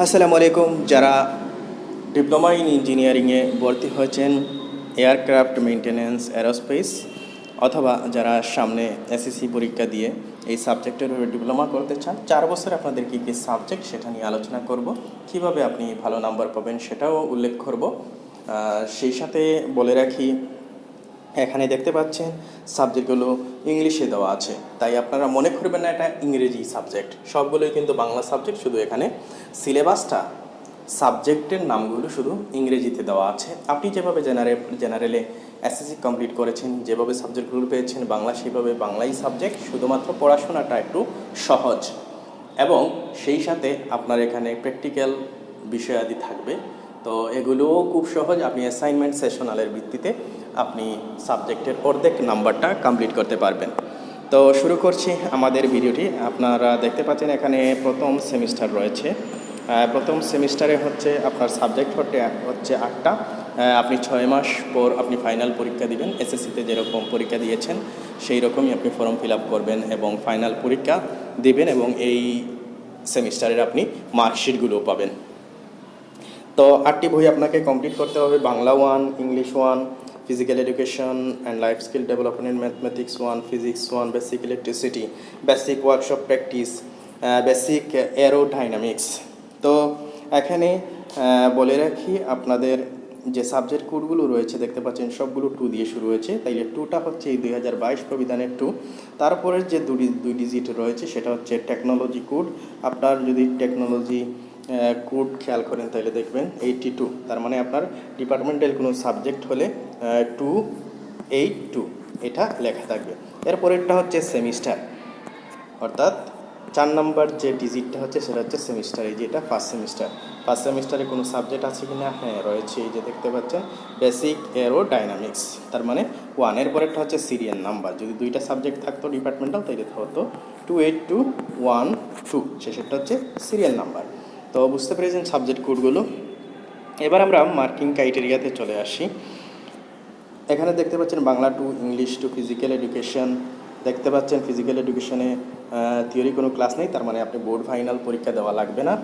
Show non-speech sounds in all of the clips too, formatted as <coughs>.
আসসালামু আলাইকুম। যারা ডিপ্লোমা ইন ইঞ্জিনিয়ারিংয়ে ভর্তি হয়েছেন, এয়ারক্রাফট মেনটেন্যান্স অ্যারোস্পেস, অথবা যারা সামনে এসএসসি পরীক্ষা দিয়ে এই সাবজেক্টের উপরে ডিপ্লোমা করতে চান, চার বছর আপনাদের কী কী সাবজেক্ট সেটা নিয়ে আলোচনা করব, কীভাবে আপনি ভালো নাম্বার পাবেন সেটাও উল্লেখ করব। সেই সাথে বলে রাখি এখানে দেখতে পাচ্ছেন সাবজেক্টগুলো ইংলিশে দেওয়া আছে। তাই আপনারা মনে করবেন না এটা ইংরেজি সাবজেক্ট সবগুলোই কিন্তু বাংলা সাবজেক্ট শুধু এখানে সিলেবাসটা সাবজেক্টের নামগুলো শুধু ইংরেজিতে দেওয়া আছে। আপনি যেভাবে জেনারে জেনারেলে এসএসসি কমপ্লিট করেছেন, যেভাবে সাবজেক্টগুলো পেয়েছেন, বাংলা সেভাবে বাংলাই সাবজেক্ট শুধুমাত্র পড়াশোনাটা একটু সহজ। এবং সেই সাথে আপনার এখানে প্র্যাকটিক্যাল বিষয়াদি থাকবে। তো এগুলোও খুব সহজ। আপনি অ্যাসাইনমেন্ট সেশনালের ভিত্তিতে আপনি সাবজেক্টের অর্ধেক নাম্বারটা কমপ্লিট করতে পারবেন। তো শুরু করছি আমাদের ভিডিওটি। আপনারা দেখতে পাচ্ছেন এখানে প্রথম সেমিস্টার রয়েছে। প্রথম সেমিস্টারে হচ্ছে আপনার সাবজেক্ট হচ্ছে হচ্ছে আটটা। আপনি ছয় মাস পর আপনি ফাইনাল পরীক্ষা দিবেন। এসএসসিতে যেরকম পরীক্ষা দিয়েছেন, সেই রকমই আপনি ফর্ম ফিল আপ করবেন এবং ফাইনাল পরীক্ষা দিবেন এবং এই সেমিস্টারের আপনি মার্কশিটগুলোও পাবেন। তো আটটি বই আপনাকে কমপ্লিট করতে হবে। Bangla one English one physical education and life skill development mathematics one physics one basic electricity basic workshop practice basic aerodynamics তো এখানে বলে রাখি আপনাদের যে সাবজেক্ট কোডগুলো রয়েছে, দেখতে পাচ্ছেন সবগুলো টু দিয়ে শুরু হয়েছে। তাইলে টুটা হচ্ছে এই দুই হাজার বাইশ প্রবিধানের টু তারপরের যে দুই দুই ডিজিট রয়েছে, সেটা হচ্ছে টেকনোলজি কোড আপনার যদি টেকনোলজি কোড খেয়াল করেন তাহলে দেখবেন এইটটি টু তার মানে আপনার ডিপার্টমেন্টাল কোনো সাবজেক্ট হলে টু এইট টু এটা লেখা থাকবে। এরপরেরটা হচ্ছে সেমিস্টার অর্থাৎ চার নম্বর যে ডিজিটটা হচ্ছে, সেটা হচ্ছে সেমিস্টার এই যে এটা ফার্স্ট সেমিস্টার ফার্স্ট সেমিস্টারে কোনো সাবজেক্ট আছে কি না হ্যাঁ রয়েছে এই যে দেখতে পাচ্ছেন। বেসিক এরো ডাইনামিক্স তার মানে ওয়ানের পরেরটা হচ্ছে সিরিয়াল নাম্বার যদি দুইটা সাবজেক্ট থাকতো ডিপার্টমেন্টাল তাহলে হতো two eight two one two শেষেরটা হচ্ছে সিরিয়াল নাম্বার তো বুঝতে পেরেছেন সাবজেক্ট কোডগুলো এবার আমরা মার্কিং ক্রাইটেরিয়াতে চলে আসি। এখানে দেখতে পাচ্ছেন Bangla to English to physical education দেখতে পাচ্ছেন ফিজিক্যাল এডুকেশনে থিওরি কোনো ক্লাস নেই, তার মানে আপনি বোর্ড ফাইনাল পরীক্ষা দেওয়া লাগবে না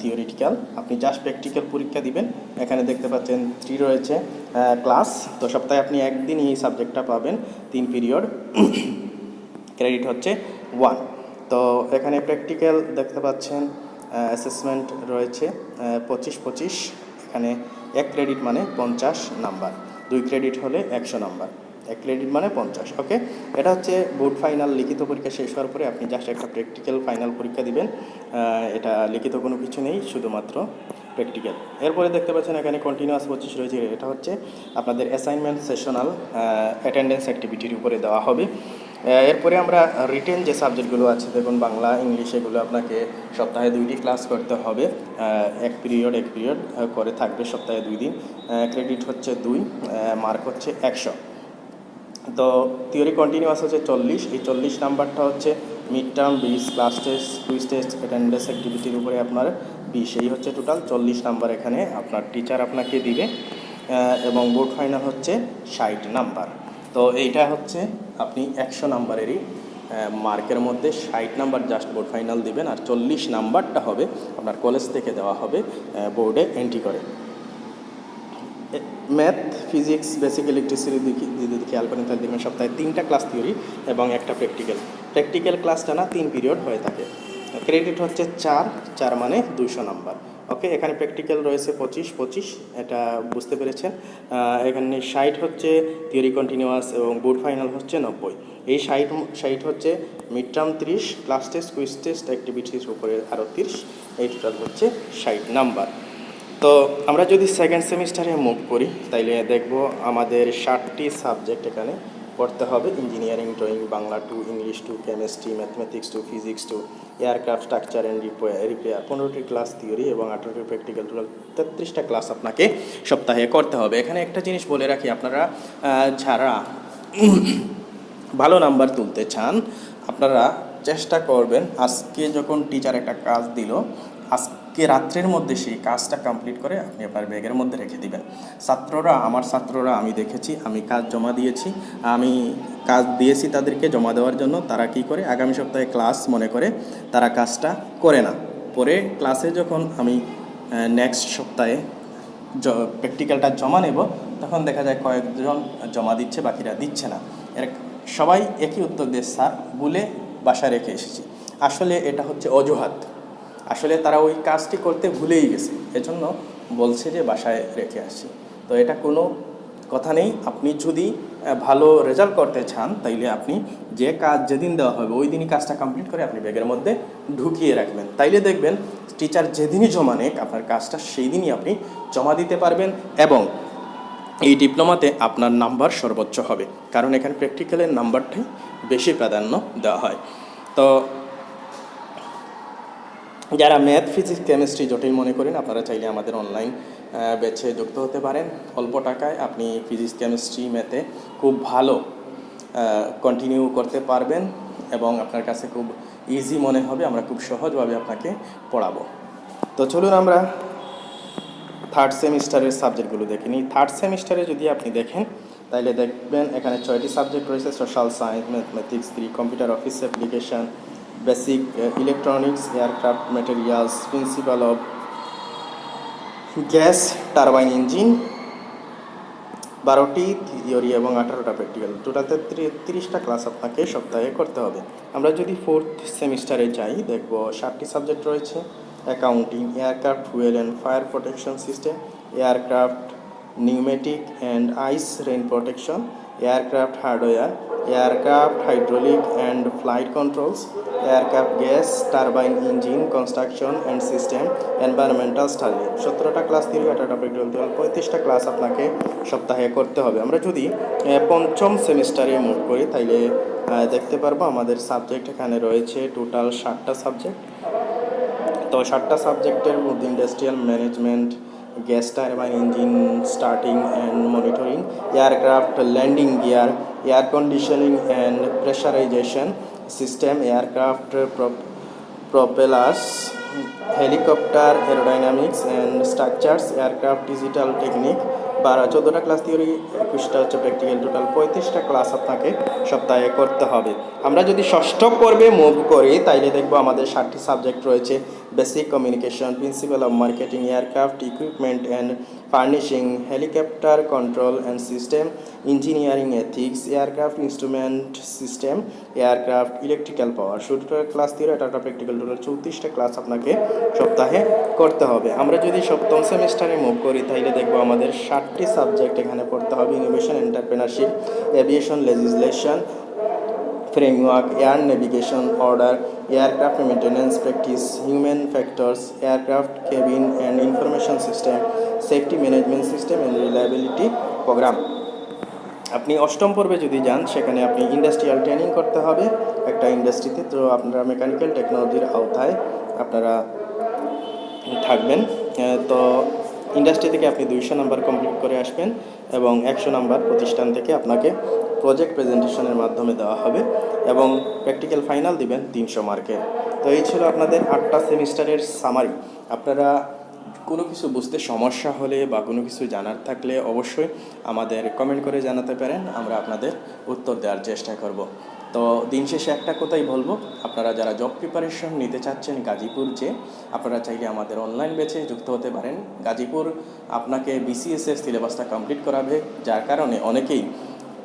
থিওরিটিক্যাল আপনি জাস্ট প্র্যাকটিক্যাল পরীক্ষা দিবেন। এখানে দেখতে পাচ্ছেন থ্রি রয়েছে ক্লাস তো সপ্তাহে আপনি একদিন এই সাবজেক্টটা পাবেন, তিন পিরিয়ড ক্রেডিট <coughs> হচ্ছে ওয়ান তো এখানে প্র্যাকটিক্যাল দেখতে পাচ্ছেন অ্যাসেসমেন্ট রয়েছে পঁচিশ পঁচিশ, এখানে এক ক্রেডিট মানে পঞ্চাশ নাম্বার, দুই ক্রেডিট হলে একশো নাম্বার, এক ক্রেডিট মানে পঞ্চাশ ওকে এটা হচ্ছে বোর্ড ফাইনাল লিখিত পরীক্ষা শেষ হওয়ার পরে আপনি জাস্ট একটা প্র্যাকটিক্যাল ফাইনাল পরীক্ষা দিবেন এটা লিখিত কোনো কিছু নেই, শুধুমাত্র প্র্যাকটিক্যাল এরপরে দেখতে পাচ্ছেন এখানে কন্টিনিউয়াস পঁচিশ রয়েছে, এটা হচ্ছে আপনাদের অ্যাসাইনমেন্ট সেশনাল অ্যাটেন্ডেন্স অ্যাক্টিভিটির উপরে দেওয়া হবে। এরপরে আমরা রিটেন যে সাবজেক্টগুলো আছে, দেখুন বাংলা ইংলিশ এগুলো আপনাকে সপ্তাহে দুইটি ক্লাস করতে হবে। এক পিরিয়ড এক পিরিয়ড করে থাকবে সপ্তাহে দুই দিন। ক্রেডিট হচ্ছে দুই মার্ক হচ্ছে একশো। তো থিওরি কন্টিনিউয়াস হচ্ছে চল্লিশ। এই চল্লিশ নাম্বারটা হচ্ছে মিড টার্ম বিশ class test quiz test attendance অ্যাক্টিভিটির উপরে আপনার বিশ। এই হচ্ছে টোটাল চল্লিশ নাম্বার এখানে আপনার টিচার আপনাকে দিবে। এবং বোর্ড ফাইনাল হচ্ছে ষাট নাম্বার। তো এইটা হচ্ছে আপনি একশো নাম্বারেরই মার্কের মধ্যে ষাট নাম্বার জাস্ট বোর্ড ফাইনাল দিবেন আর চল্লিশ নাম্বারটা হবে আপনার কলেজ থেকে দেওয়া হবে বোর্ডে এন্ট্রি করে। ম্যাথ ফিজিক্স বেসিক ইলেকট্রিসিটি যদি খেয়াল করেন তাহলে দেখবেন সপ্তাহে তিনটা ক্লাস থিওরি এবং একটা প্র্যাকটিক্যাল প্র্যাকটিক্যাল ক্লাসটা না তিন পিরিয়ড হয়ে থাকে। ক্রেডিট হচ্ছে চার চার মানে দুইশো নাম্বার। ওকে, এখানে প্র্যাকটিক্যাল রয়েছে পঁচিশ পঁচিশ, এটা বুঝতে পেরেছেন। এখানে ষাট হচ্ছে থিওরি কন্টিনিউয়াস এবং বোর্ড ফাইনাল হচ্ছে নব্বই। এই ষাট ষাট হচ্ছে মিড টার্ম তিরিশ class test quiz test activities উপরে আরও তিরিশ, এই টোটাল হচ্ছে ষাট নাম্বার তো আমরা যদি সেকেন্ড সেমিস্টারে মুভ করি, তাইলে দেখব আমাদের ষাটটি সাবজেক্ট এখানে পড়তে হবে। Engineering drawing Bangla two English two chemistry mathematics two physics two aircraft structure and repair পনেরোটি ক্লাস থিওরি এবং আঠারোটি প্র্যাকটিক্যাল টোটাল তেত্রিশটা ক্লাস আপনাকে সপ্তাহে করতে হবে। এখানে একটা জিনিস বলে রাখি, আপনারা যারা ভালো নাম্বার তুলতে চান, আপনারা চেষ্টা করবেন। আজকে যখন টিচার একটা কাজ দিল আজকে রাত্রের মধ্যে সেই কাজটা কমপ্লিট করে আপনি আপনার ব্যাগের মধ্যে রেখে দিবেন। ছাত্ররা, আমার ছাত্ররা, আমি দেখেছি, আমি কাজ জমা দিয়েছি, আমি কাজ দিয়েছি তাদেরকে জমা দেওয়ার জন্য, তারা কি করে? আগামী সপ্তাহে ক্লাস মনে করে তারা কাজটা করে না। পরে ক্লাসে যখন আমি নেক্সট সপ্তাহে প্র্যাকটিক্যালটা জমা নেব, তখন দেখা যায় কয়েকজন জমা দিচ্ছে, বাকিরা দিচ্ছে না। এর, সবাই একই উত্তর দিয়ে, স্যার, বলে বাসায় রেখে এসেছি। আসলে এটা হচ্ছে অজুহাত। আসলে তারা ওই কাজটি করতে ভুলেই গেছে। এজন্য বলছে যে বাসায় রেখে আসি তো এটা কোনো কথা নেই। আপনি যদি ভালো রেজাল্ট করতে চান, তাইলে আপনি যে কাজ যেদিন দেওয়া হবে ওই দিনই কাজটা কমপ্লিট করে আপনি ব্যাগের মধ্যে ঢুকিয়ে রাখবেন। তাইলে দেখবেন টিচার যেদিনই জমা নেক, আপনার কাজটা সেই দিনই আপনি জমা দিতে পারবেন এবং এই ডিপ্লোমাতে আপনার নাম্বার সর্বোচ্চ হবে। কারণ এখানে প্র্যাকটিক্যালের নাম্বারটাই বেশি প্রাধান্য দেওয়া হয়। তো যারা ম্যাথ ফিজিক্স কেমিস্ট্রি জটিল মনে করেন, আপনারা চাইলে আমাদের অনলাইন ব্যাচে যুক্ত হতে পারেন। অল্প টাকায় আপনি ফিজিক্স কেমিস্ট্রি ম্যাথে খুব ভালো কন্টিনিউ করতে পারবেন এবং আপনার কাছে খুব ইজি মনে হবে, আমরা খুব সহজভাবে আপনাকে পড়াবো। তো চলুন আমরা থার্ড সেমিস্টারের সাবজেক্টগুলো দেখে নিই। থার্ড সেমিস্টারে যদি আপনি দেখেন তাহলে দেখবেন এখানে ছয়টি সাবজেক্ট রয়েছে social science mathematics three computer office application basic electronics aircraft materials principle of gas turbine engine বারোটি থিওরি এবং আঠারোটা প্র্যাকটিক্যাল টোটালতে তিরিশটা ক্লাস আপনাকে সপ্তাহে করতে হবে। আমরা যদি ফোর্থ সেমিস্টারে যাই, দেখব ষাটটি সাবজেক্ট রয়েছে। Accounting aircraft fuel and fire protection system aircraft pneumatic and ice rain protection aircraft hardware aircraft hydraulic and flight controls aircraft gas turbine engine construction and system environmental study সতেরোটা class তিরিশ আঠারোটা practical পঁয়ত্রিশটা class আপনাকে সপ্তাহে করতে হবে। আমরা যদি পঞ্চম সেমিস্টারে মুভ করি আহ, দেখতে পারব আমাদের সাবজেক্ট এখানে রয়েছে টোটাল ষাটটা সাবজেক্ট তো ষাটটা সাবজেক্টের মধ্যে industrial management gas turbine engine starting and monitoring aircraft landing gear air conditioning and pressurisation system aircraft propellers helicopter aerodynamics and structures aircraft digital technique বারো, চোদ্দোটা ক্লাস থিওরি একুশটা হচ্ছে প্র্যাকটিক্যাল টোটাল পঁয়ত্রিশটা ক্লাস আপনাকে সপ্তাহে করতে হবে। আমরা যদি ষষ্ঠ পর্বে মুভ করি, তাইলে দেখব আমাদের ষাটটি সাবজেক্ট রয়েছে। Basic communication principle of marketing aircraft equipment and furnishing helicopter control and system engineering ethics aircraft instrument system aircraft electrical power total class theory একটা প্র্যাকটিক্যাল টোটাল চৌত্রিশটা ক্লাস আপনাকে সপ্তাহে করতে হবে। আমরা যদি সপ্তম সেমিস্টারে মুভ করি তাহলে দেখব আমাদের ষাটটি সাবজেক্ট এখানে পড়তে হবে। Innovation entrepreneurship aviation legislation framework air navigation order aircraft maintenance practice human factors aircraft cabin and information system safety management system and reliability programme আপনি অষ্টম পর্বে যদি যান, সেখানে আপনি ইন্ডাস্ট্রিয়াল ট্রেনিং করতে হবে। একটা ইন্ডাস্ট্রিতে তো আপনারা মেকানিক্যাল টেকনোলজির আওতায় আপনারা থাকবেন। তো ইন্ডাস্ট্রি থেকে আপনি দুইশো নাম্বার কমপ্লিট করে আসবেন এবং একশো নাম্বার প্রতিষ্ঠান থেকে আপনাকে প্রজেক্ট প্রেজেন্টেশনের মাধ্যমে দেওয়া হবে এবং প্র্যাকটিক্যাল ফাইনাল দিবেন তিনশো মার্কের। তো এই ছিল আপনাদের আটটা সেমিস্টারের সামারি আপনারা কোনো কিছু বুঝতে সমস্যা হলে বা কোনো কিছু জানার থাকলে অবশ্যই আমাদের কমেন্ট করে জানাতে পারেন, আমরা আপনাদের উত্তর দেওয়ার চেষ্টা করব। তো দিন শেষে একটা কথাই বলব, আপনারা যারা জব প্রিপারেশন নিতে চাচ্ছেন গাজীপুর যে, আপনারা চাইলে আমাদের অনলাইন বেচে যুক্ত হতে পারেন। গাজীপুর আপনাকে বিসিএসএস সিলেবাসটা কমপ্লিট করাবে, যার কারণে অনেকেই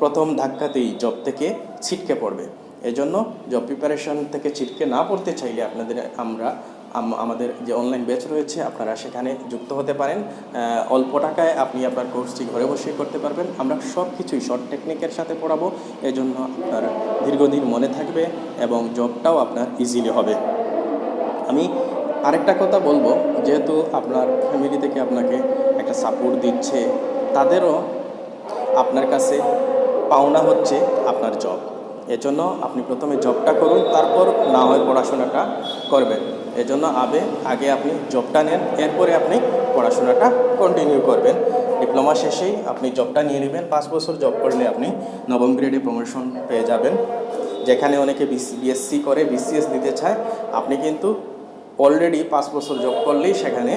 প্রথম ধাক্কাতেই জব থেকে ছিটকে পড়বে। এজন্য জব প্রিপারেশন থেকে ছিটকে না পড়তে চাইলে আপনাদের আমরা আমাদের যে অনলাইন ব্যাচ রয়েছে, আপনারা সেখানে যুক্ত হতে পারেন। অল্প টাকায় আপনি আপনার কোর্সটি ঘরে বসে করতে পারবেন। আমরা সব কিছুই শর্ট টেকনিকের সাথে পড়াবো। এজন্য আপনার দীর্ঘদিন মনে থাকবে এবং জবটাও আপনার ইজিলি হবে। আমি আরেকটা কথা বলব, যেহেতু আপনার ফ্যামিলি থেকে আপনাকে একটা সাপোর্ট দিচ্ছে, তাদেরও আপনার কাছে পাওনা হচ্ছে আপনার জব এজন্য আপনি প্রথমে জবটা করুন, তারপর না হয় পড়াশোনাটা করবেন। এজন্য আবে আগে আপনি জবটা নেন, এরপরে আপনি পড়াশোনাটা কন্টিনিউ করবেন। ডিপ্লোমা শেষেই আপনি জবটা নিয়ে নেবেন। পাঁচ বছর জব করলে আপনি নবম গ্রেডে প্রমোশন পেয়ে যাবেন। যেখানে অনেকে বিএসসি করে বিসিএস দিতে চায়। আপনি কিন্তু অলরেডি পাঁচ বছর জব করলেই সেখানে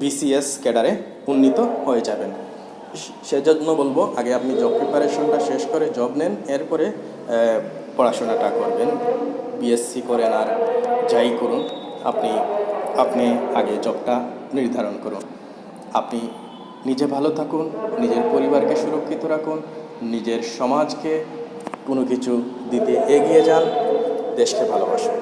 বিসিএস ক্যাডারে উন্নীত হয়ে যাবেন। সেজন্য বলব, আগে আপনি জব প্রিপারেশনটা শেষ করে জব নেন, এরপরে পড়াশোনাটা করবেন। বিএসসি করেন আর যাই করুন, আপনি আপনি আগে জবটা নির্ধারণ করুন। আপনি নিজে ভালো থাকুন, নিজের পরিবারকে সুরক্ষিত রাখুন, নিজের সমাজকে কোনো কিছু দিতে এগিয়ে যান, দেশকে ভালোবাসুন।